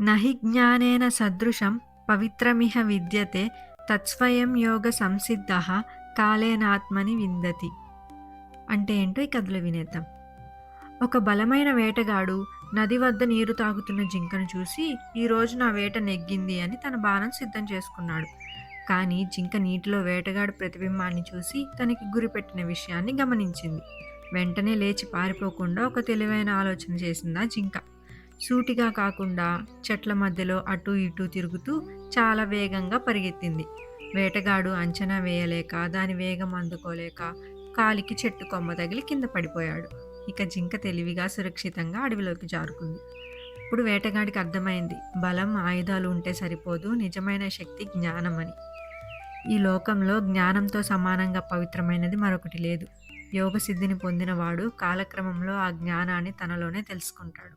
నహి జ్ఞానేన సదృశం పవిత్రమిహ విద్యతే తత్స్వయం యోగ సంసిద్ధ కాలేనాత్మని విందతి. అంటే ఏంటో ఈ కథలు వినేద్దాం. ఒక బలమైన వేటగాడు నది వద్ద నీరు తాగుతున్న జింకను చూసి ఈరోజు నా వేట నెగ్గింది అని తన బాణం సిద్ధం చేసుకున్నాడు. కానీ జింక నీటిలో వేటగాడు ప్రతిబింబాన్ని చూసి తనకి గురిపెట్టిన విషయాన్ని గమనించింది. వెంటనే లేచి పారిపోకుండా ఒక తెలివైన ఆలోచన చేసిందా జింక. సూటిగా కాకుండా చెట్ల మధ్యలో అటు ఇటు తిరుగుతూ చాలా వేగంగా పరిగెత్తింది. వేటగాడు అంచనా వేయలేక దాని వేగం అందుకోలేక కాలికి చెట్టు కొమ్మ తగిలి కింద పడిపోయాడు. ఇక జింక తెలివిగా సురక్షితంగా అడవిలోకి జారుకుంది. ఇప్పుడు వేటగాడికి అర్థమైంది బలం ఆయుధాలు ఉంటే సరిపోదు నిజమైన శక్తి జ్ఞానం అని ఈ లోకంలో జ్ఞానంతో సమానంగా పవిత్రమైనది మరొకటి లేదు. యోగ సిద్ధిని పొందినవాడు కాలక్రమంలో ఆ జ్ఞానాన్ని తనలోనే తెలుసుకుంటాడు.